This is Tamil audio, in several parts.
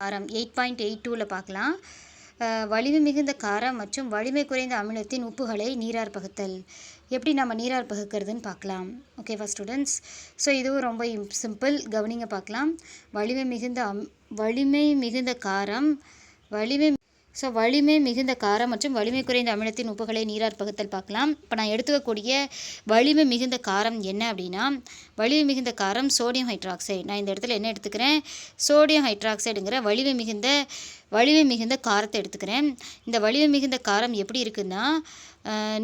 காரம் எயிட் பாயிண்ட் எயிட் டூவில் பார்க்கலாம். வலிமை மிகுந்த காரம் மற்றும் வலிமை குறைந்த அமிலத்தின் உப்புகளை நீரார் பகுத்தல். எப்படி நம்ம நீரார் பகுக்கிறதுன்னு பார்க்கலாம். ஓகேவா ஸ்டூடெண்ட்ஸ் ஸோ இதுவும் ரொம்ப சிம்பிள் கவனிங்க பார்க்கலாம். வலிமை மிகுந்த அம் வலிமை மிகுந்த காரம் வலிமை ஸோ வலிமை மிகுந்த காரம் மற்றும் வலிமை குறைந்த அமிலத்தின் உப்புகளை நீரார் பகுத்தல் பார்க்கலாம். இப்போ நான் எடுத்துக்கக்கூடிய வலிமை மிகுந்த காரம் என்ன அப்படின்னா வலிமை மிகுந்த காரம் சோடியம் ஹைட்ராக்சைடு நான் இந்த இடத்துல என்ன எடுத்துக்கிறேன்? சோடியம் ஹைட்ராக்சைடுங்கிற வலிமை மிகுந்த வலிமை மிகுந்த காரத்தை எடுத்துக்கிறேன். இந்த வலிமை மிகுந்த காரம் எப்படி இருக்குதுன்னா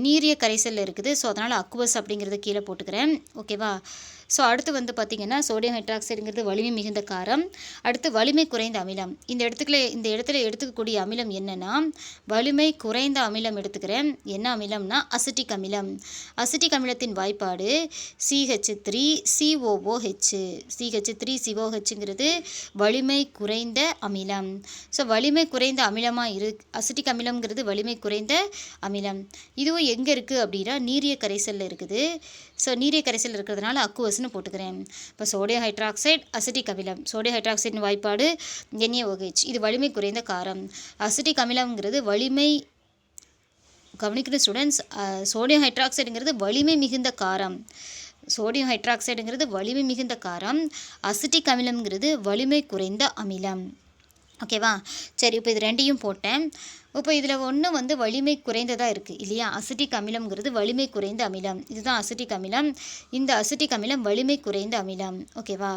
நீரிய கரைசலில் இருக்குது. ஸோ அதனால் அக்குவஸ் அப்படிங்கிறத கீழே போட்டுக்கிறேன். ஓகேவா ஸோ அடுத்து வந்து பார்த்திங்கன்னா சோடியம் ஹைட்ராக்சைடுங்கிறது வலிமை மிகுந்த காரம். அடுத்து வலிமை குறைந்த அமிலம். இந்த இடத்துக்குள்ள இந்த இடத்துல எடுத்துக்கக்கூடிய அமிலம் என்னென்னா வலிமை குறைந்த அமிலம் எடுத்துக்கிறேன். என்ன அமிலம்னா அசிட்டிக் அமிலம். அசிட்டிக் அமிலத்தின் வாய்ப்பாடு CH three COOH CH three சிஓஹெச்ங்கிறது வலிமை குறைந்த அமிலம். ஸோ வலிமை குறைந்த அமிலமாக இரு அசிட்டிக் அமிலம்ங்கிறது வலிமை குறைந்த அமிலம். இதுவும் எங்கே இருக்குது அப்படின்னா நீரிய கரைசலில் இருக்குது. ஸோ நீரிய கரைசல் இருக்கிறதுனால அக்குவஸ்னு போட்டுக்கிறேன். இப்போ சோடியம் ஹைட்ராக்சைடு அசிட்டிக் அமிலம். சோடியம் ஹைட்ராக்சைடின் வாய்ப்பாடு என்ஏஓஹெச் இது வலிமை குறைந்த காரம். அசிட்டிக் அமிலம்ங்கிறது வலிமை கவனிக்கிற ஸ்டூடெண்ட்ஸ் சோடியம் ஹைட்ராக்சைடுங்கிறது வலிமை மிகுந்த காரம். சோடியம் ஹைட்ராக்சைடுங்கிறது வலிமை மிகுந்த காரம். அசிட்டிக் அமிலம்ங்கிறது வலிமை குறைந்த அமிலம். ஓகேவா சரி இப்போ இது ரெண்டையும் போட்டேன். இப்போ இதில் ஒன்று வந்து வலிமை குறைந்ததாக இருக்குது இல்லையா? அசிட்டிக் அமிலம்ங்கிறது வலிமை குறைந்த அமிலம். இதுதான் அசிட்டிக் அமிலம். இந்த அசிட்டிக் அமிலம் வலிமை குறைந்த அமிலம். ஓகேவா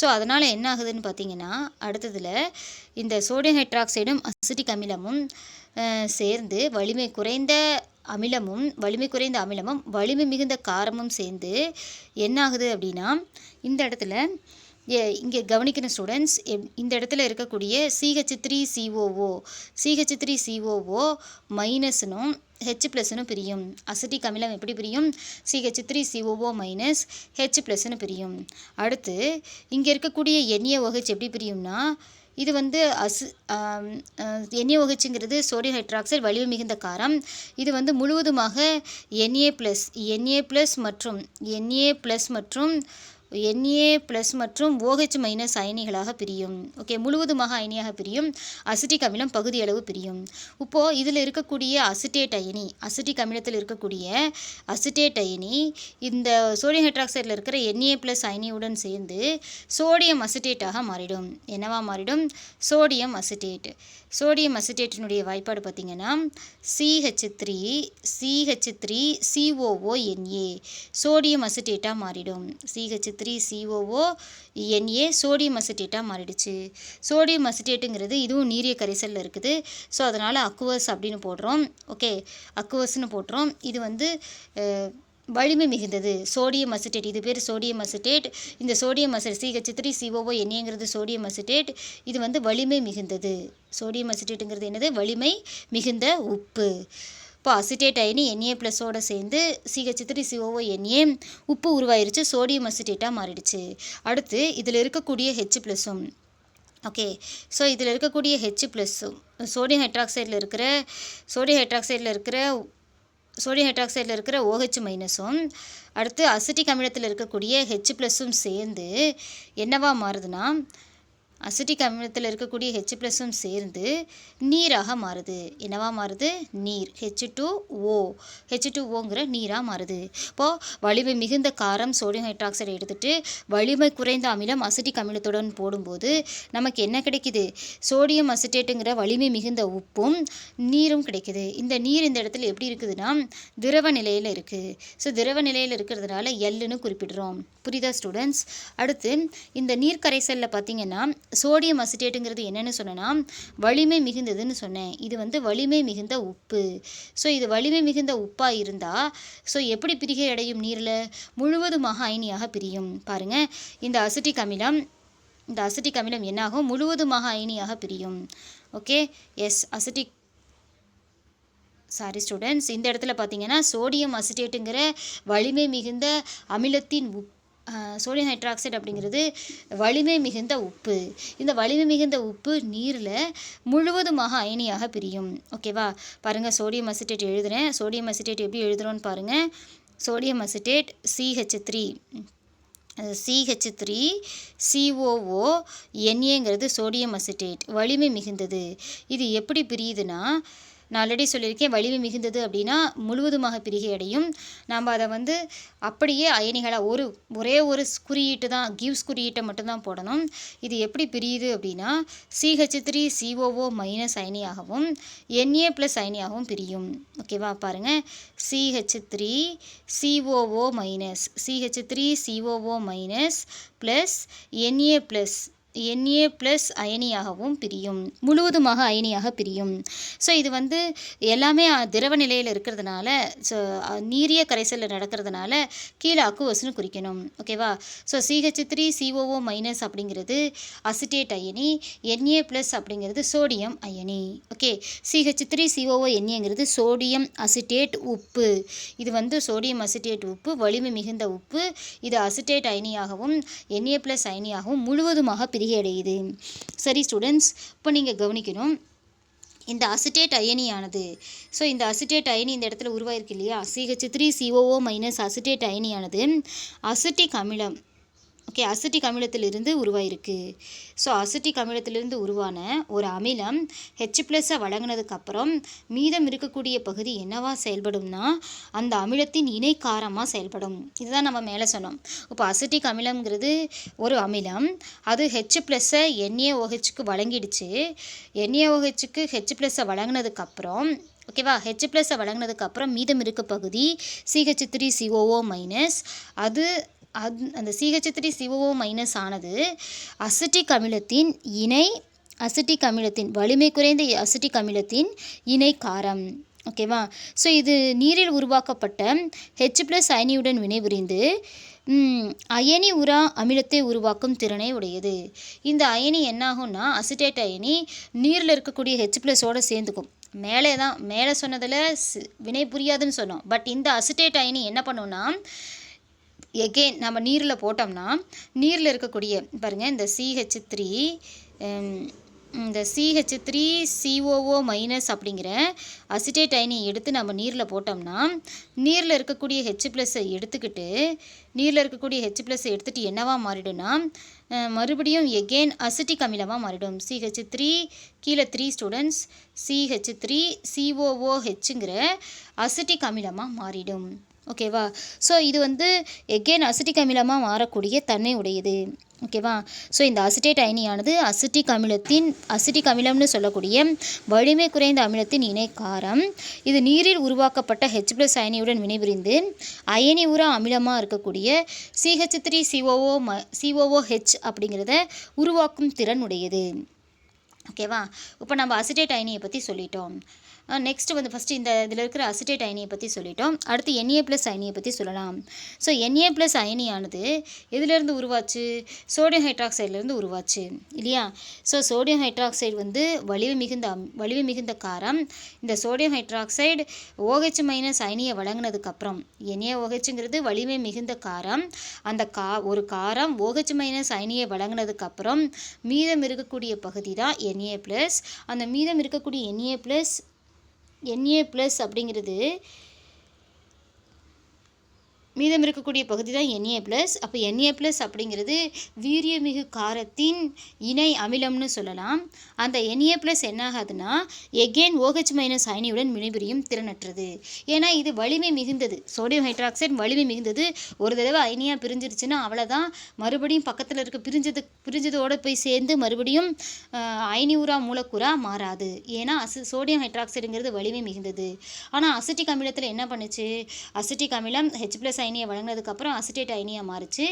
ஸோ அதனால் என்ன ஆகுதுன்னு பார்த்தீங்கன்னா அடுத்ததில் இந்த சோடியம் ஹைட்ராக்சைடும் அசிட்டிக் அமிலமும் சேர்ந்து வலிமை குறைந்த அமிலமும் வலிமை குறைந்த அமிலமும் வலிமை மிகுந்த காரமும் சேர்ந்து என்ன ஆகுது அப்படின்னா இந்த இடத்துல இங்கே கவனிக்கிற ஸ்டூடெண்ட்ஸ் இந்த இடத்துல இருக்கக்கூடிய CH three COO CH three COO மைனஸ்னும் H ப்ளஸ்னு பிரியும். அசிட்டிக் அமிலம் எப்படி பிரியும்? CH three COO minus H ப்ளஸ்னு பிரியும். அடுத்து இங்கே இருக்கக்கூடிய என்ஏஓஹெச் எப்படி பிரியும்னா இது வந்து அசு என்ஏஓஹெச்ங்கிறது சோடியம் ஹைட்ராக்சைடு வலிவு மிகுந்த காரம். இது வந்து முழுவதுமாக என்ஏ ப்ளஸ் என்ஏ ப்ளஸ் மற்றும் என்ஏ ப்ளஸ் மற்றும் என்ஏ ப்ளஸ் மற்றும் ஓஹெச் மைனஸ் அயனிகளாக பிரியும். ஓகே முழுவதுமாக அயனியாக பிரியும். அசிட்டிக் அமிலம் பகுதி அளவு பிரியும். இப்போது இதில் இருக்கக்கூடிய அசிட்டேட் அயனி அசிட்டிக் அமிலத்தில் இருக்கக்கூடிய அசிட்டேட் அயனி இந்த சோடியம் ஹைட்ராக்சைடில் இருக்கிற என்ஏ ப்ளஸ் அயனியுடன் சேர்ந்து சோடியம் அசிட்டேட்டாக மாறிடும். என்னவா மாறிடும்? சோடியம் அசிட்டேட் சோடியம் அசிட்டேட்டினுடைய வாய்ப்பாடு பார்த்திங்கன்னா CH three CH three COONa sodium அசிட்டேட்டாக மாறிடும். CH three COO Na sodium அசிட்டேட்டாக மாறிடுச்சு. சோடியம் அசிட்டேட்டுங்கிறது இதுவும் நீரிய கரைசலில் இருக்குது. ஸோ அதனால் அக்குவஸ் அப்படின்னு போடுறோம். ஓகே அக்குவஸ்ன்னு போட்டுறோம் இது வந்து வலிமை மிகுந்தது. சோடியம் அசிட்டேட் இது பேர் சோடியம் அசிட்டேட் இந்த sodium acid CH three COO என்னங்கிறது சோடியம் அசிட்டேட் இது வந்து வலிமை மிகுந்தது. சோடியம் அசிட்டேட்டுங்கிறது என்னது? வலிமை மிகுந்த உப்பு. இப்போ அசிட்டேட் அயனி என்ஏ ப்ளஸோடு சேர்ந்து சிஹெச் த்ரீ சிஓஓ என்ஏ உப்பு உருவாயிருச்சு சோடியம் அசிட்டேட்டாக மாறிடுச்சு. அடுத்து இதில் இருக்கக்கூடிய ஹெச் ப்ளஸும் ஓகே ஸோ இதில் இருக்கக்கூடிய ஹெச் ப்ளஸ்ஸும் சோடியம் ஹைட்ராக்சைடில் இருக்கிற சோடியம் ஹைட்ராக்சைடில் இருக்கிற சோடியம் ஹைட்ராக்சைடில் இருக்கிற ஓஹெச் மைனஸும் அடுத்து அசிட்டிக் அமிலத்தில் இருக்கக்கூடிய ஹெச் ப்ளஸ்ஸும் சேர்ந்து என்னவாக மாறுதுன்னா அசிட்டிக் அமிலத்தில் இருக்கக்கூடிய ஹெச் ப்ளஸும் சேர்ந்து நீராக மாறுது. என்னவா மாறுது? நீர். H two O H two ஓங்கிற நீராக மாறுது. இப்போது வலிமை மிகுந்த காரம் சோடியம் ஹைட்ராக்சைடை எடுத்துகிட்டு வலிமை குறைந்த அமிலம் அசிட்டிக் அமிலத்துடன் போடும்போது நமக்கு என்ன கிடைக்குது? சோடியம் அசிட்டேட்டுங்கிற வலிமை மிகுந்த உப்பும் நீரும் கிடைக்குது. இந்த நீர் இந்த இடத்துல எப்படி இருக்குதுன்னா திரவ நிலையில் இருக்குது ஸோ திரவ நிலையில் இருக்கிறதுனால எல்லுன்னு குறிப்பிடுறோம். புரியுதா ஸ்டூடெண்ட்ஸ் அடுத்து இந்த நீர் கரைசலில் பார்த்தீங்கன்னா சோடியம் அசிட்டேட்டுங்கிறது என்னென்னு சொன்னேன்னா வலிமை மிகுந்ததுன்னு சொன்னேன். இது வந்து வலிமை மிகுந்த உப்பு. ஸோ இது வலிமை மிகுந்த உப்பாக இருந்தால் ஸோ எப்படி பிரிகை அடையும் நீரில்? முழுவதுமாக அயனியாக பிரியும். பாருங்கள் இந்த அசிட்டிக் அமிலம் இந்த அசிட்டிக் அமிலம் என்னாகும்? முழுவதுமாக அயனியாக பிரியும். Okay yes acetic sorry students இந்த இடத்துல பார்த்தீங்கன்னா சோடியம் அசிட்டேட்டுங்கிற வலிமை மிகுந்த அமிலத்தின் உப் சோடியம் ஹைட்ராக்சைடு அப்படிங்கிறது வலிமை மிகுந்த உப்பு. இந்த வலிமை மிகுந்த உப்பு நீரில் முழுவதுமாக அயனியாக பிரியும். ஓகேவா பாருங்கள் சோடியம் அசிட்டேட் எழுதுகிறேன் சோடியம் அசிட்டேட் எப்படி எழுதுகிறோன்னு பாருங்கள் sodium acetate CH three CH three COO என்ஏங்கிறது sodium acetate வலிமை மிகுந்தது. இது எப்படி பிரியுதுன்னா நான் ஆல்ரெடி சொல்லியிருக்கேன் வலிமை மிகுந்தது அப்படின்னா முழுவதுமாக பிரிகை அடையும். நம்ம அதை வந்து அப்படியே அயனிகளாக ஒரு ஒரே ஒரு குறியீட்டு தான் கிவ்ஸ் குறியீட்டை மட்டும்தான் போடணும். இது எப்படி பிரியுது அப்படின்னா சிஹெச் த்ரீ சிஓஓ மைனஸ் அயனியாகவும் என்ஏ ப்ளஸ் அயனியாகவும் பிரியும். ஓகேவா பாருங்கள் CH three COO minus CH three COO minus plus Na plus Na plus அயனியாகவும் பிரியும். முழுவதுமாக அயனியாக பிரியும். ஸோ இது வந்து எல்லாமே திரவ நிலையில் இருக்கிறதுனால ஸோ நீரிய கரைசலில் நடக்கிறதுனால கீழே அக்குவஸ்னு குறிக்கணும். ஓகேவா so CH three COO minus அப்படிங்கிறது அசிட்டேட் அயனி என்ஏ ப்ளஸ் அப்படிங்கிறது சோடியம் அயனி. ஓகே சிஹெச் த்ரீ சிஓஓ என்ஏங்கிறது சோடியம் அசிட்டேட் உப்பு. இது வந்து சோடியம் அசிட்டேட் உப்பு வலிமை மிகுந்த உப்பு. இது அசிட்டேட் அயனியாகவும் என்ஏ ப்ளஸ் அயனியாகவும் முழுவதுமாக பிரிகையடையுது. சரி ஸ்டூடெண்ட்ஸ் இப்போ நீங்கள் கவனிக்கணும். இந்த அசிட்டேட் அயனியானது ஸோ இந்த அசிட்டேட் அயனி இந்த இடத்துல உருவாயிருக்கு இல்லையா? CH three COO minus acetate அயனியானது acetic அமிலம் ஓகே அசிட்டிக் அமிலத்திலிருந்து உருவாயிருக்கு. ஸோ அசிட்டிக் அமிலத்திலிருந்து உருவான ஒரு அமிலம் ஹெச் ப்ளஸ்ஸை வழங்கினதுக்கப்புறம் மீதம் இருக்கக்கூடிய பகுதி என்னவா செயல்படும்னா அந்த அமிலத்தின் இணைக்காரமாக செயல்படும். இதுதான் நம்ம மேலே சொன்னோம். இப்போ அசிட்டிக் அமிலம்ங்கிறது ஒரு அமிலம். அது ஹெச் ப்ளஸ்ஸை என்ஏஓஹெச்சுக்கு வழங்கிடுச்சு. என்ஏஓஹெச்சுக்கு ஹெச் ப்ளஸ்ஸை வழங்கினதுக்கப்புறம் ஓகேவா ஹெச் ப்ளஸ்ஸை வழங்கினதுக்கப்புறம் மீதம் இருக்க பகுதி சிஹெச் த்ரீ சிஓஓ மைனஸ் அது அந் அந்த சிஹெச் த்ரீ சிஓஓ மைனஸ் ஆனது அசிட்டிக் அமிலத்தின் இணை அசிட்டிக் அமிலத்தின் வலிமை குறைந்த அசிட்டிக் அமிலத்தின் இணை காரம். ஓகேவா ஸோ இது நீரில் உருவாக்கப்பட்ட ஹெச் ப்ளஸ் அயனியுடன் வினைபுரிந்து அயனி உரா அமிலத்தை உருவாக்கும் திறனை உடையது. இந்த அயனி என்னாகும்னா அசிட்டேட் அயனி நீரில் இருக்கக்கூடிய ஹெச் ப்ளஸோடு சேர்ந்துக்கும். மேலே தான் மேலே சொன்னதில் வினை புரியாதுன்னு சொன்னோம். பட் இந்த அசிட்டேட் அயனி என்ன பண்ணுன்னா எகெயின் நம்ம நீரில் போட்டோம்னா நீரில் இருக்கக்கூடிய பாருங்கள் இந்த சிஹெச் த்ரீ இந்த சிஹெச் த்ரீ சிஓஓ மைனஸ் அப்படிங்கிற அசிட்டேட் அயனி எடுத்து நம்ம நீரில் போட்டோம்னா நீரில் இருக்கக்கூடிய ஹெச் ப்ளஸ்ஸை எடுத்துக்கிட்டு நீரில் இருக்கக்கூடிய ஹெச் ப்ளஸ்ஸை எடுத்துகிட்டு என்னவாக மாறிடும்னா மறுபடியும் எகெயின் அசிட்டிக் அமிலமாக மாறிடும். சிஹெச் த்ரீ கீழே த்ரீ ஸ்டூடெண்ட்ஸ் சிஹெச் த்ரீ சிஓஓஹெச்சுங்கிற அசிட்டிக் அமிலமாக மாறிடும். ஓகேவா ஸோ இது வந்து எகெயின் அசிட்டிக் அமிலமாக மாறக்கூடிய தன்மை உடையது ஓகேவா ஸோ இந்த அசிட்டேட் அயனியானது அசிட்டிக் அமிலத்தின் அசிட்டிக் அமிலம்னு சொல்லக்கூடிய வலிமை குறைந்த அமிலத்தின் இணை காரம் இது நீரில் உருவாக்கப்பட்ட ஹெச் ப்ளஸ் அயனியுடன் வினைபுரிந்து அயனி உர அமிலமாக இருக்கக்கூடிய சிஹெச் த்ரீ சிஓஓ ம சிஓஓஹெச் அப்படிங்கிறத உருவாக்கும் திறன் உடையது ஓகேவா இப்போ நம்ம அசிட்டேட் அயனியை பற்றி சொல்லிட்டோம். நெக்ஸ்ட்டு வந்து ஃபஸ்ட்டு இந்த இதில் இருக்கிற அசிட்டேட் அயனியை பற்றி சொல்லிட்டோம். அடுத்து என்ஏ ப்ளஸ் அயனியை பற்றி சொல்லலாம். ஸோ என்ஏ ப்ளஸ் அயனியானது எதுலேருந்து உருவாச்சு? சோடியம் ஹைட்ராக்சைட்லேருந்து உருவாச்சு. இல்லையா? ஸோ சோடியம் ஹைட்ராக்சைடு வந்து வலிவு மிகுந்த வலிவு மிகுந்த காரம். இந்த சோடியம் ஹைட்ராக்சைடு ஓஹெச் மைனஸ் அயனியை வழங்கினதுக்கப்புறம் என்ஏ ஓஹெச்ங்கிறது வலிமை மிகுந்த காரம். அந்த கா ஒரு காரம் ஓஹெச் மைனஸ் அயனியை வழங்கினதுக்கப்புறம் மீதம் இருக்கக்கூடிய பகுதி தான் என்ஏ ப்ளஸ் அந்த மீதம் இருக்கக்கூடிய என்ஏ ப்ளஸ் என்ஏ ப்ளஸ் அப்படிங்கிறது மீதம் இருக்கக்கூடிய பகுதி தான் என்ஏ ப்ளஸ் அப்போ என்ஏ ப்ளஸ் அப்படிங்கிறது வீரியமிகு காரத்தின் இணை அமிலம்னு சொல்லலாம். அந்த என்ஏ ப்ளஸ் என்னாகாதுன்னா எகெயின் ஓஹெச் மைனஸ் அயனியுடன் வினைபுரியும் திறனற்றது. ஏன்னா இது வலிமை மிகுந்தது. சோடியம் ஹைட்ராக்சைடு வலிமை மிகுந்தது. ஒரு தடவை அயனியாக பிரிஞ்சிருச்சுன்னா அவ்வளோதான் மறுபடியும் பக்கத்தில் இருக்க பிரிஞ்சது பிரிஞ்சதோடு போய் சேர்ந்து மறுபடியும் அயனியூரா மூலக்கூறா மாறாது. ஏன்னா அசி சோடியம் ஹைட்ராக்சைடுங்கிறது வலிமை மிகுந்தது. ஆனால் அசிட்டிக் அமிலத்தில் என்ன பண்ணுச்சு? அசிட்டிக் அமிலம் ஹெச் ப்ளஸ் அயனியை வழங்கினதுக்கப்புறம் அசிட்டேட் அயனியாக மாறுச்சு.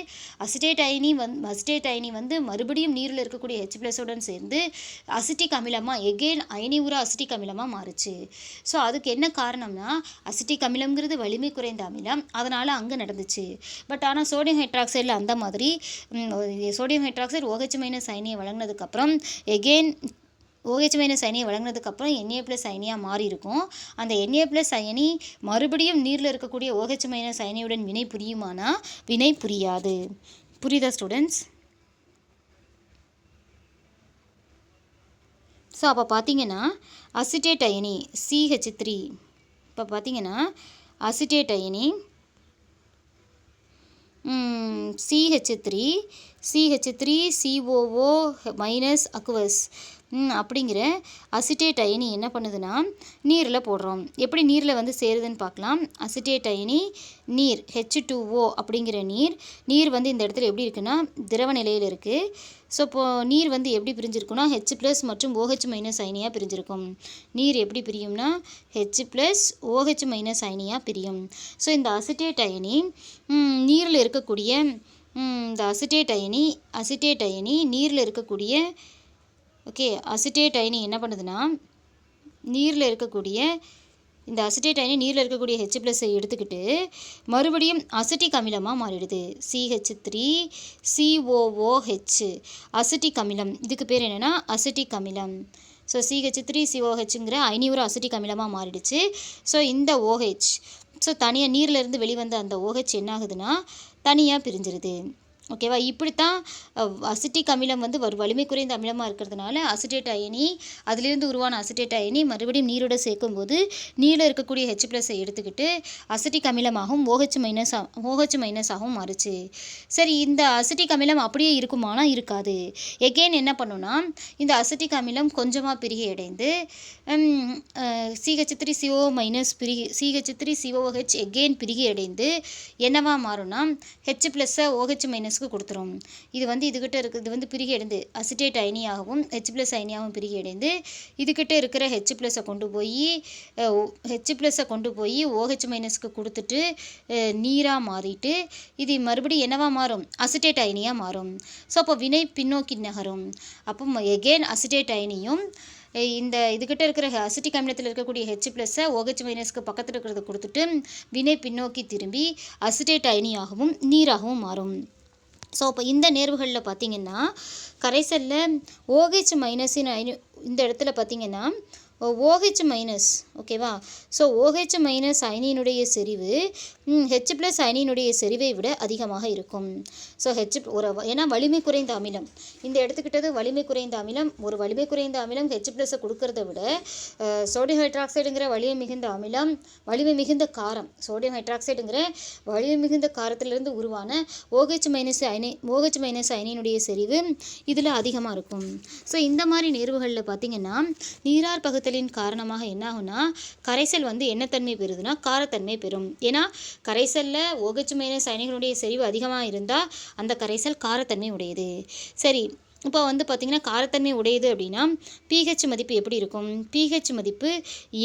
அசிட்டேட் அயனி வந் அசிட்டேட் அயனி வந்து மறுபடியும் நீரில் இருக்கக்கூடிய ஹெச் ப்ளஸுடன் சேர்ந்து அசிட்டிக் அமிலமாக எகெயின் அயனி உர அசிட்டிக் அமிலமாக மாறுச்சு. ஸோ அதுக்கு என்ன காரணம்னா அசிட்டிக் அமிலம்ங்கிறது வலிமை குறைந்த அமிலம். அதனால் அங்கே நடந்துச்சு. பட் ஆனால் சோடியம் ஹைட்ராக்சைடில் அந்த மாதிரி சோடியம் ஹைட்ராக்சைடு ஓஹெச் மைனஸ் அயனியை வழங்கினதுக்கப்புறம் எகெயின் ஓஹெச் மைனஸ் அயனியை வழங்கினதுக்கப்புறம் என்ஏ ப்ளஸ் அயனியாக மாறி இருக்கும் அந்த என்ஏ ப்ளஸ் அயனி மறுபடியும் நீரில் இருக்கக்கூடிய ஓஹெச் மைனஸ் அயனியுடன் வினை புரியுமானா? வினை புரியாது. புரியுதா ஸ்டூடெண்ட்ஸ் ஸோ அப்போ பார்த்தீங்கன்னா அசிட்டேட் அயனி சிஹெச் த்ரீ இப்போ பார்த்தீங்கன்னா அசிட்டேட் அயனி CH three CH three COO minus aqueous அப்படிங்கிற அசிட்டேட் அயனி என்ன பண்ணுதுன்னா நீரில் போடுறோம். எப்படி நீரில் வந்து சேருதுன்னு பார்க்கலாம். அசிட்டேட் அயனி நீர் ஹெச் டூ ஓ அப்படிங்கிற நீர். நீர் வந்து இந்த இடத்துல எப்படி இருக்குன்னா திரவ நிலையில் இருக்குது ஸோ இப்போது நீர் வந்து எப்படி பிரிஞ்சிருக்குன்னா ஹெச் ப்ளஸ் மற்றும் ஓஹெச் மைனஸ் அயனியாக பிரிஞ்சிருக்கும். நீர் எப்படி பிரியும்னா ஹெச் ப்ளஸ் ஓஹெச் மைனஸ் அயனியாக பிரியும். ஸோ இந்த அசிட்டேட் அயனி நீரில் இருக்கக்கூடிய இந்த அசிட்டேட் அயனி அசிட்டேட் அயனி நீரில் இருக்கக்கூடிய ஓகே அசிட்டேட் அயனி என்ன பண்ணுதுன்னா நீரில் இருக்கக்கூடிய இந்த அசிட்டேட் அயனி நீரில் இருக்கக்கூடிய ஹெச் ப்ளஸ்ஸை எடுத்துக்கிட்டு மறுபடியும் அசிட்டிக் அமிலமாக மாறிடுது. சிஹெச் த்ரீ சிஓஓஹெச் அசிட்டிக் அமிலம். இதுக்கு பேர் என்னென்னா அசிட்டிக் அமிலம். ஸோ சிஹெச் த்ரீ சிஓஹெச்ங்கிற ஐநூறு அசிட்டிக் அமிலமாக மாறிடுச்சு. ஸோ இந்த ஓஹெச் ஸோ தனியாக நீர்லேருந்து வெளிவந்த அந்த ஓஹெச் என்ன ஆகுதுன்னா தனியாக பிரிஞ்சிருது. ஓகேவா? இப்படித்தான் அசிட்டிக் அமிலம் வந்து ஒரு வலிமை குறைந்த அமிலமாக இருக்கிறதுனால அசிட்டேட் அயனி அதிலிருந்து உருவான அசிட்டேட் அயனி மறுபடியும் நீரோட சேர்க்கும்போது நீரில் இருக்கக்கூடிய ஹெச் ப்ளஸை எடுத்துக்கிட்டு அசிட்டிக் அமிலமாகவும் ஓஹெச் மைனஸ் ஓஹெச் மைனஸாகவும் மாறுச்சு. சரி இந்த அசிட்டிக் அமிலம் அப்படியே இருக்குமானா இருக்காது. எகெயின் என்ன பண்ணுன்னா இந்த அசிட்டிக் அமிலம் கொஞ்சமாக பிரிகை அடைந்து சிஹெச் த்ரீ சிஓ மைனஸ் பிரிகி சிஹெச் த்ரீ சிஓஹெச் எகெயின் பிரிகை அடைந்து என்னவா மாறும்னா ஹெச் ப்ளஸ்ஸை ஓஹெச் மைனஸ் அயன்ஸ்க்கு கொடுத்துரும். இது வந்து இதுகிட்ட இருக்குது இது வந்து பிரிகை அடைந்து அசிட்டேட் அயனியாகவும் ஹெச் ப்ளஸ் அயனியாகவும் பிரிகை அடைந்து இதுகிட்ட இருக்கிற ஹெச் ப்ளஸை கொண்டு போய் ஹெச் ப்ளஸை கொண்டு போய் ஓஹெச் மைனஸ்க்கு கொடுத்துட்டு நீராக மாறிட்டு இது மறுபடியும் என்னவாக மாறும்? அசிட்டேட் அயனியாக மாறும். ஸோ அப்போ வினை பின்னோக்கி நகரும். அப்போ எகெயின் அசிட்டேட் அயனியும் இந்த இதுகிட்ட இருக்கிற அசிட்டிக் அமிலத்தில் இருக்கக்கூடிய ஹெச் ப்ளஸ்ஸை ஓஹெச் மைனஸ்க்கு பக்கத்தில் இருக்கிறத கொடுத்துட்டு வினை பின்னோக்கி திரும்பி அசிட்டேட் அயனியாகவும் நீராகவும் மாறும். ஸோ அப்போ இந்த நேர்வுகளில் பார்த்தீங்கன்னா கரைசலில் ஓஹெச் OH மைனஸின் இந்த இடத்துல பார்த்தீங்கன்னா ஓஹெச் மைனஸ் ஓகேவா ஸோ ஓஹெச் மைனஸ் அயனியினுடைய செறிவு ஹெச் ப்ளஸ் அயனியினுடைய செறிவை விட அதிகமாக இருக்கும். ஸோ ஹெச் ஒரு ஏன்னா வலிமை குறைந்த அமிலம். இந்த எடுத்துக்கிட்டது வலிமை குறைந்த அமிலம். ஒரு வலிமை குறைந்த அமிலம் ஹெச் ப்ளஸை கொடுக்கறத விட சோடியம் ஹைட்ராக்சைடுங்கிற வலிமை மிகுந்த அமிலம் வலிமை மிகுந்த காரம் சோடியம் ஹைட்ராக்சைடுங்கிற வலிமை மிகுந்த காரத்திலிருந்து உருவான ஓஹெச் மைனஸ் அயனி ஓஹெச் மைனஸ் அயனியினுடைய செறிவு இதில் அதிகமாக இருக்கும். ஸோ இந்த மாதிரி நேர்வுகளில் பார்த்தீங்கன்னா நீரார் பகுத்தல் கரைசலின் காரணமாக என்ன ஆகும்னா கரைசல் வந்து என்ன தன்மை பெறுதுன்னா காரத்தன்மை பெறும். ஏன்னா கரைசலில் OH மைனஸ் அயனிகளுடைய செறிவு அதிகமாக இருந்தால் அந்த கரைசல் காரத்தன்மை உடையது. சரி இப்போ வந்து பார்த்திங்கன்னா காரத்தன்மை உடையது அப்படின்னா பிஹெச் மதிப்பு எப்படி இருக்கும்? பிஹெச் மதிப்பு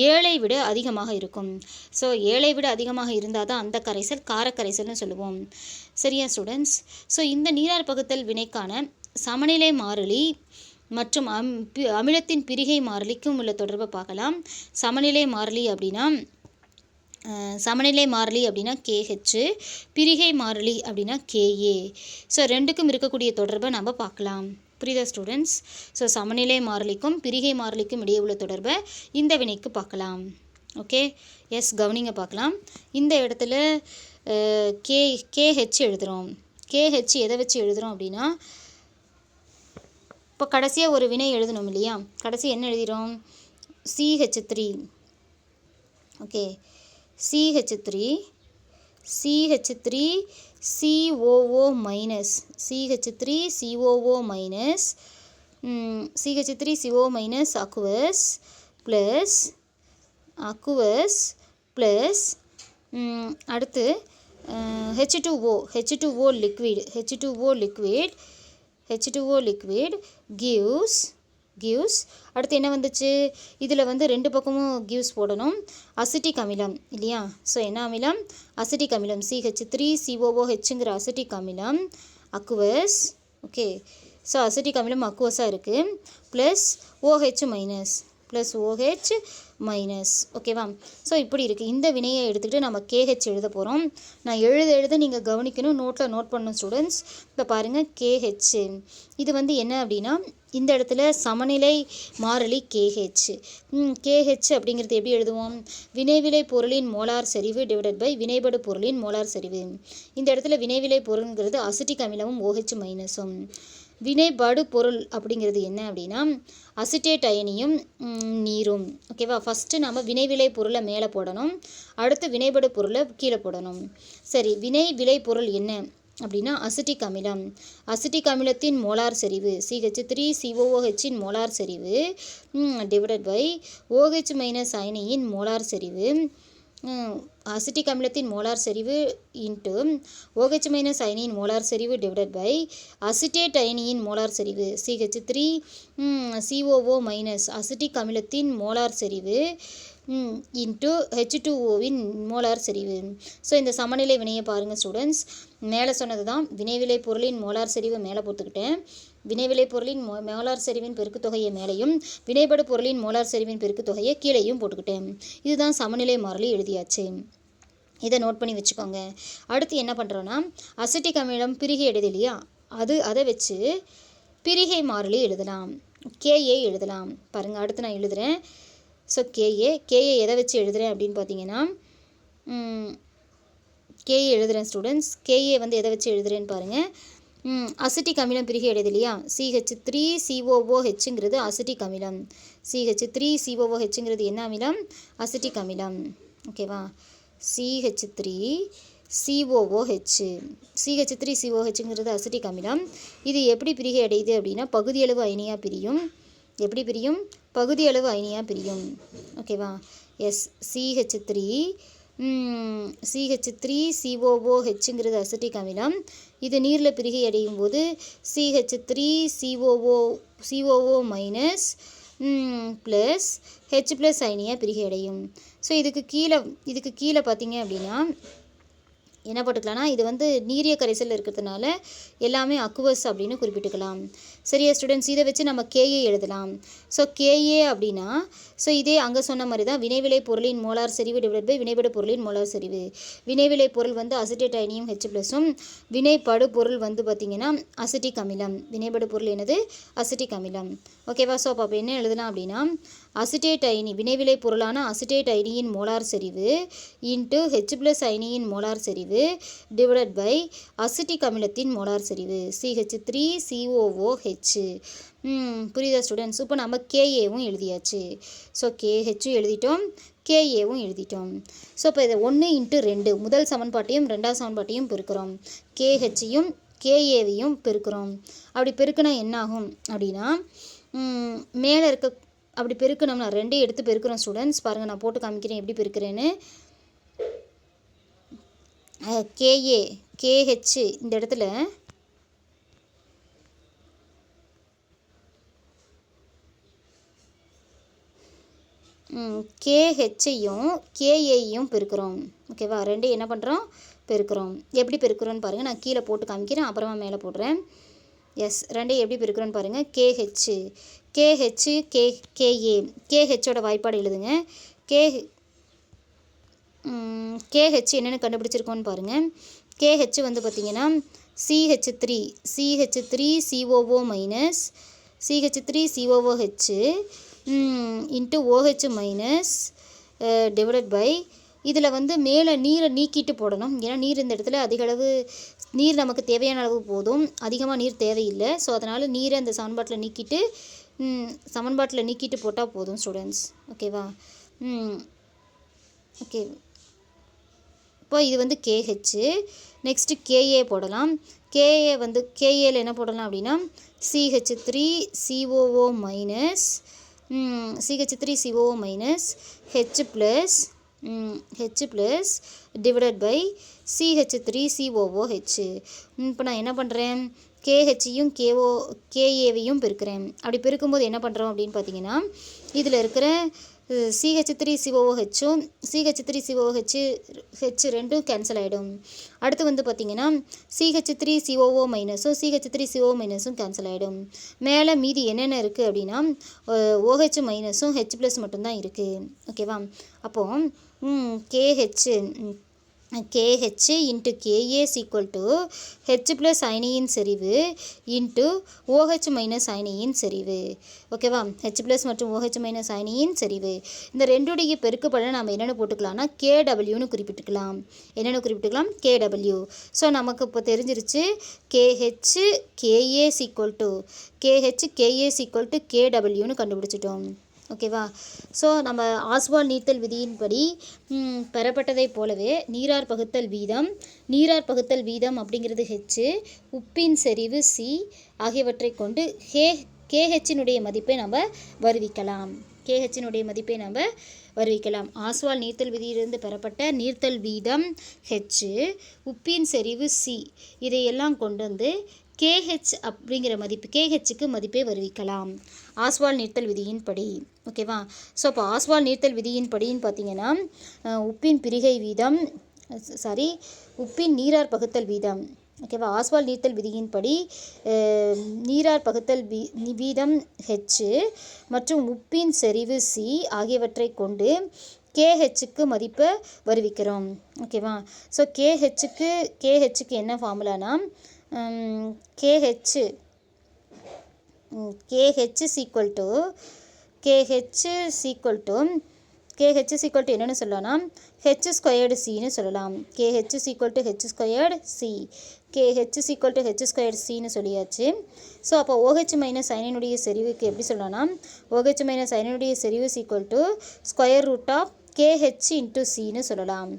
ஏழை விட அதிகமாக இருக்கும். ஸோ ஏழை விட அதிகமாக இருந்தால் தான் அந்த கரைசல் காரக்கரைசல்னு சொல்லுவோம். சரியா ஸ்டூடெண்ட்ஸ் ஸோ இந்த நீரார் பகுத்தல் வினைக்கான சமநிலை மாறிலி மற்றும் அம் பி- அமிலத்தின் பிரிகை மாறிலிக்கும் உள்ள தொடர்பை பார்க்கலாம். சமநிலை மாறிலி அப்படின்னா சமநிலை மாறிலி அப்படின்னா கேஹெச் பிரிகை மாறிலி அப்படின்னா கேஏ ஸோ ரெண்டுக்கும் இருக்கக்கூடிய தொடர்பை நம்ம பார்க்கலாம். புரியுதா ஸ்டூடெண்ட்ஸ் ஸோ சமநிலை மாறிலிக்கும் பிரிகை மாறிலிக்கும் இடையே உள்ள தொடர்பை இந்த வினைக்கு பார்க்கலாம். ஓகே எஸ் கவனிங்க பார்க்கலாம். இந்த இடத்துல கே கேஹெச் எழுதுகிறோம் கேஹெச் எதை வச்சு எழுதுகிறோம் அப்படின்னா இப்போ கடைசியாக ஒரு வினை எழுதணும் இல்லையா? கடைசி என்ன எழுதிடும் CH three okay CH three CH three COO minus CH three COO minus CH three CO minus aqueous plus aqueous plus அடுத்து H two O H two O liquid H two O liquid H2O liquid gives gives. அடுத்து என்ன வந்துச்சு? இதில் வந்து ரெண்டு பக்கமும் கிவ்ஸ் போடணும். அசிட்டிக் அமிலம் இல்லையா? ஸோ என்ன அமிலம்? அசிட்டிக் அமிலம் சிஹெச் த்ரீ சிஓஓஹெச்ங்கிற அசிட்டிக் அமிலம் அக்குவஸ் ஓகே ஸோ அசிட்டிக் அமிலம் அக்குவஸாக இருக்குது plus OH minus plus OH minus ஓகேவா ஸோ இப்படி இருக்குது இந்த வினையை எடுத்துக்கிட்டு நம்ம கேஹெச் எழுத போகிறோம் நான் எழுத எழுத நீங்கள் கவனிக்கணும். நோட்டில் நோட் பண்ணணும் ஸ்டூடெண்ட்ஸ் இப்போ பாருங்கள் கேஹெச் இது வந்து என்ன அப்படின்னா இந்த இடத்துல சமநிலை மாறிலி கேஹெச் கேஹெச் அப்படிங்கிறது எப்படி எழுதுவோம்? வினைவிலை பொருளின் மோலார் செறிவு டிவைடட் பை வினைபடு பொருளின் மோலார் செறிவு. இந்த இடத்துல வினைவிலை பொருளுங்கிறது அசிட்டிக் அமிலமும் ஓஹெச் மைனஸும் வினைபடு பொருள் அப்படிங்கிறது என்ன அப்படின்னா அசிட்டேட் அயனியும் நீரும். ஓகேவா ஃபஸ்ட்டு நம்ம வினைவிலை பொருளை மேலே போடணும். அடுத்து வினைபடு பொருளை கீழே போடணும். சரி வினை விலை பொருள் என்ன அப்படின்னா அசிட்டிக் அமிலம். அசிட்டிக் அமிலத்தின் மோலார் செறிவு சிஹெச் த்ரீ சிஓஓஹெச்சின் மோலார் செறிவு டிவைடட் பை ஓஹெச் மைனஸ் அயனியின் மோலார் செறிவு. அசிட்டிக் அமிலத்தின் மோலார் செறிவு இன்ட்டு ஓஹெச் மைனஸ் அயனியின் மோலார் செறிவு டிவைடட் பை அசிட்டேட் அயனியின் மோலார் செறிவு. CH three COO minus acetic அமிலத்தின் மோலார் செறிவு இன்ட்டு ஹெச் டூ ஓவின் மோலார் செறிவு. ஸோ இந்த சமநிலை வினையை பாருங்கள் ஸ்டூடெண்ட்ஸ். மேலே சொன்னது தான் வினைவிலை பொருளின் மோலார் செறிவு மேலே போட்டுக்கிட்டேன். வினைவிலை பொருளின் மோ மோலார் செறிவின் பெருக்குத்தொகையை மேலேயும் வினைபடு பொருளின் மோலார் செறிவின் பெருக்குத்தொகையை கீழேயும் போட்டுக்கிட்டேன். இதுதான் சமநிலை மாறிலி எழுதியாச்சு. இதை நோட் பண்ணி வச்சுக்கோங்க. அடுத்து என்ன பண்ணுறோன்னா அசிட்டிக் அமிலம் பிரிகை எழுது இல்லையா? அது அதை வச்சு பிரிகை மாறிலி எழுதலாம். கேஏ எழுதலாம். பாருங்கள் அடுத்து நான் எழுதுகிறேன் ஸோ கேஏ கேஏ எதை வச்சு எழுதுகிறேன் அப்படின்னு பார்த்தீங்கன்னா கேஏ எழுதுகிறேன் ஸ்டூடெண்ட்ஸ் கேஏ வந்து எதை வச்சு எழுதுகிறேன்னு பாருங்கள் அசிட்டிக் அமிலம் பிரிகையடையுது இல்லையா? C H three C O O ஹெச்சுங்கிறது acetic அமிலம் C H three C O O ஹெச்சுங்கிறது என்ன அமிலம்? அசிட்டிக் அமிலம் ஓகேவா C H three C O O H C H three சிஓஹெச்ங்கிறது acetic அமிலம் இது எப்படி பிரிகை அடையுது அப்படின்னா பகுதியளவு அயனியாக பிரியும். எப்படி பிரியும்? பகுதியளவு அயனியாக பிரியும். ஓகேவா yes C H three C H three சிஓஓஹெச்ங்கிறது acetic அமிலம் இது நீரில் பிரிகை அடையும் போது C H three C O O C O O minus plus H plus அயனியாக பிரிகை அடையும். ஸோ இதுக்கு கீழே இதுக்கு கீழே பார்த்தீங்க அப்படின்னா என்ன போட்டுக்கலாம்னா இது வந்து நீரிய கரைசல் இருக்கிறதுனால எல்லாமே அக்குவஸ் அப்படின்னு குறிப்பிட்டுக்கலாம். சரியா ஸ்டூடெண்ட்ஸ் இதை வச்சு நம்ம கேஏ எழுதலாம். ஸோ கேஏ அப்படின்னா ஸோ இதே அங்கே சொன்ன மாதிரி தான் வினைவிலை பொருளின் மோலார் செறிவு டிவைட் பை வினைபடு பொருளின் மோலார் செறிவு. வினைவிலை பொருள் வந்து அசிட்டேட் அயனியும் ஹெச் ப்ளஸும் வினைப்படு பொருள் வந்து பார்த்திங்கன்னா அசிட்டிக் அமிலம். வினைபடு பொருள் என்னது? அசிட்டிக் அமிலம். ஓகேவா ஸோ அப்போ என்ன எழுதலாம் அப்படின்னா அசிட்டேட் அயனி வினைவிலை பொருளான அசிட்டேட் அயனியின் மோலார் செறிவு இன்ட்டு ஹெச் ப்ளஸ் அயனியின் மோலார் செறிவு டிவைடட் பை அசிட்டிக் அமிலத்தின் மோலார் செறிவு. C H three C O O H புரியுதா ஸ்டூடெண்ட்ஸ் இப்போ நம்ம கேஏவும் எழுதியாச்சு. ஸோ கேஹெச்சும் எழுதிட்டோம் கேஏவும் எழுதிட்டோம். ஸோ இப்போ இதை ஒன்று இன்ட்டு ரெண்டு முதல் சமன்பாட்டையும் ரெண்டாவது சமன்பாட்டையும் பெருக்கிறோம். கேஹெச்சையும் கேஏவையும் பெருக்கிறோம். அப்படி பெருக்கினா என்னாகும் அப்படின்னா மேலே இருக்க அப்படி பெருக்கணும்னா ரெண்டையும் எடுத்து பெருக்கிறோம் ஸ்டூடெண்ட்ஸ் பாருங்கள் நான் போட்டு காமிக்கிறேன் எப்படி பெருக்கிறேன்னு. கேஏ கேஹெச் இந்த இடத்துல. கேஹெச்சையும் கேஏயும் பெருக்கிறோம். ஓகேவா ரெண்டையும் என்ன பண்ணுறோம் பெருக்கிறோம். எப்படி பெருக்கிறோன்னு பாருங்கள் நான் கீழே போட்டு காமிக்கிறேன் அப்புறமா மேலே போடுறேன். எஸ் ரெண்டையும் எப்படி பிரிக்கிறோன்னு பாருங்கள் கேஹெச் கேஹெச் கே கேஏ கேஹெச்சோட வாய்ப்பாடு எழுதுங்க. கே கேஹெச் என்னென்னு கண்டுபிடிச்சிருக்கோன்னு பாருங்கள் கேஹெச் வந்து பார்த்திங்கன்னா C H three C H three C O O minus C H three C O O H into O H minus divided by இதில் வந்து மேலே நீரை நீக்கிட்டு போடணும். ஏன்னா நீர் இந்த இடத்துல அதிகளவு நீர் நமக்கு தேவையான அளவு போதும். அதிகமாக நீர் தேவையில்லை. ஸோ அதனால் நீரை அந்த சமன்பாட்டில் நீக்கிட்டு சமன்பாட்டில் நீக்கிட்டு போட்டால் போதும் ஸ்டூடெண்ட்ஸ் ஓகேவா ஓகே இப்போ இது வந்து K H next K A போடலாம். கேஏ வந்து கேஏல என்ன போடலாம் அப்படின்னா C H three C O O minus C H three C O O minus H plus H plus divided by C H three C O O H இப்போ நான் என்ன பண்ணுறேன் கேஹெச்சையும் கேஓ கேஏவையும் பெருக்கிறேன். அப்படி பெருக்கும்போது என்ன பண்ணுறோம் அப்படின்னு பார்த்தீங்கன்னா இதில் இருக்கிற CH three சிஓஹெச்சும் C H three C O H H ரெண்டும் கேன்சல் ஆகிடும் அடுத்து வந்து பார்த்திங்கன்னா C H three C O மைனஸும் C H three C O மைனஸும் கேன்சல் ஆகிடும் மேலே மீதி என்னென்ன இருக்குது அப்படின்னா ஓஹெச் மைனஸும் ஹெச் ப்ளஸ் மட்டும்தான் இருக்குது ஓகேவா அப்போது K H K H into K A S equal to H plus அயனியின் செறிவு இன்ட்டு ஓஹெச் மைனஸ் அயனியின் செறிவு. ஓகேவா ஹெச் ப்ளஸ் மற்றும் ஓஹெச் மைனஸ் அயனியின் செறிவு. இந்த ரெண்டுடைய பெருக்கப்பட நம்ம என்னென்ன போட்டுக்கலாம்னா கேடபிள்யூன்னு குறிப்பிட்டுக்கலாம். என்னென்ன குறிப்பிட்டுக்கலாம்? கேடபிள்யூ ஸோ நமக்கு இப்போ தெரிஞ்சிருச்சு K H K A S equal to K H K A S equal to கேடபிள்யூன்னு கண்டுபிடிச்சிட்டோம். ஓகேவா? ஸோ நம்ம ஆஸ்வால் நீர்த்தல் விதியின்படி பெறப்பட்டதைப் போலவே நீரார் பகுத்தல் வீதம் நீரார் பகுத்தல் வீதம் அப்படிங்கிறது ஹெச்சு உப்பின் செறிவு சி ஆகியவற்றை கொண்டு ஹே கேஹெச்சினுடைய மதிப்பை நம்ம வருவிக்கலாம். கேஹெச்சினுடைய மதிப்பை நம்ம வருவிக்கலாம். ஆஸ்வால் நீர்த்தல் விதியிலிருந்து பெறப்பட்ட நீர்த்தல் வீதம் ஹெச்சு உப்பின் செறிவு சி இதையெல்லாம் கொண்டு வந்து கேஹெச் அப்படிங்கிற மதிப்பு கேஹெச்சுக்கு மதிப்பை வருவிக்கலாம். ஆஸ்வால் நீர்த்தல் விதியின்படி. ஓகேவா ஸோ அப்போ ஆஸ்வால் நீர்த்தல் விதியின்படின்னு பார்த்தீங்கன்னா உப்பின் பிரிகை வீதம் சாரி உப்பின் நீரார் பகுத்தல் வீதம். ஓகேவா ஆஸ்வால் நீர்த்தல் விதியின்படி நீரார் பகுத்தல் வீ வீதம் ஹெச்சு மற்றும் உப்பின் செறிவு சி ஆகியவற்றை கொண்டு கேஹெச்சுக்கு மதிப்பை வருவிக்கிறோம். ஓகேவா ஸோ கேஹெச்சுக்கு கேஹெச்சுக்கு என்ன ஃபார்முலானா K H K H equal to K H equal to K H equal to என்னென்னு சொல்லலாம்? ஹெச் ஸ்கொயர்டு சின்னு சொல்லலாம். K H equal to H squared C K H equal to H squared சின்னு சொல்லியாச்சு. ஸோ அப்போ ஓஹெச் மைனஸ் அயனினுடைய செறிவுக்கு எப்படி சொல்லலாம்? ஓஹெச் மைனஸ் அயனினுடைய செறிவு equal to square root of K H into சின்னு சொல்லலாம்.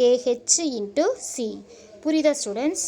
கேஹெச் இன்ட்டு சி புரியுதா ஸ்டூடெண்ட்ஸ்